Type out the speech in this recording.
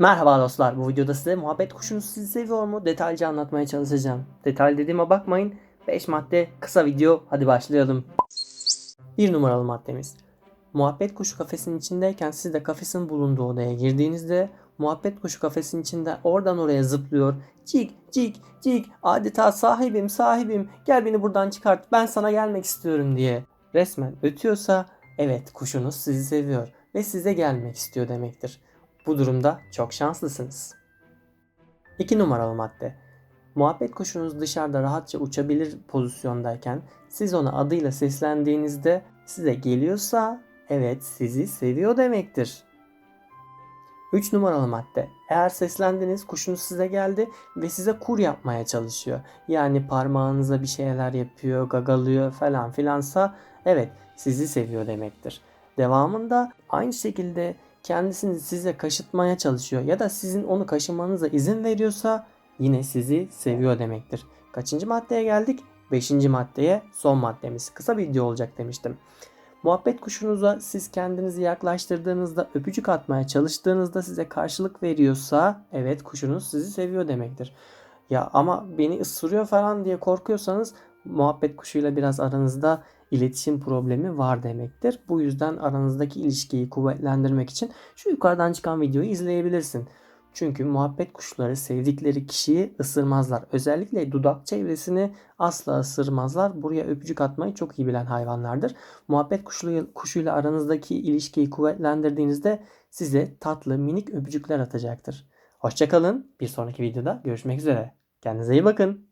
Merhaba dostlar. Bu videoda size muhabbet kuşunuz sizi seviyor mu? Detaylıca anlatmaya çalışacağım. Detaylı dediğime bakmayın. 5 madde kısa video. Hadi başlayalım. 1 numaralı maddemiz. Muhabbet kuşu kafesin içindeyken siz de kafesin bulunduğu odaya girdiğinizde muhabbet kuşu kafesin içinde oradan oraya zıplıyor. Cik cik cik adeta sahibim sahibim gel beni buradan çıkart ben sana gelmek istiyorum diye resmen ötüyorsa evet kuşunuz sizi seviyor ve size gelmek istiyor demektir. Bu durumda çok şanslısınız. 2 numaralı madde. Muhabbet kuşunuz dışarıda rahatça uçabilir pozisyondayken siz ona adıyla seslendiğinizde size geliyorsa evet sizi seviyor demektir. 3 numaralı madde. Eğer seslendiniz kuşunuz size geldi ve size kur yapmaya çalışıyor. Yani parmağınıza bir şeyler yapıyor, gagalıyor falan filansa evet sizi seviyor demektir. Devamında aynı şekilde kendisini size kaşıtmaya çalışıyor ya da sizin onu kaşımanıza izin veriyorsa yine sizi seviyor demektir. Kaçıncı maddeye geldik? Beşinci maddeye son maddemiz. Kısa bir video olacak demiştim. Muhabbet kuşunuza siz kendinizi yaklaştırdığınızda öpücük atmaya çalıştığınızda size karşılık veriyorsa evet kuşunuz sizi seviyor demektir. Ya ama beni ısırıyor falan diye korkuyorsanız muhabbet kuşuyla biraz aranızda iletişim problemi var demektir. Bu yüzden aranızdaki ilişkiyi kuvvetlendirmek için şu yukarıdan çıkan videoyu izleyebilirsin. Çünkü muhabbet kuşları sevdikleri kişiyi ısırmazlar. Özellikle dudak çevresini asla ısırmazlar. Buraya öpücük atmayı çok iyi bilen hayvanlardır. Muhabbet kuşuyla, kuşuyla aranızdaki ilişkiyi kuvvetlendirdiğinizde size tatlı minik öpücükler atacaktır. Hoşçakalın. Bir sonraki videoda görüşmek üzere. Kendinize iyi bakın.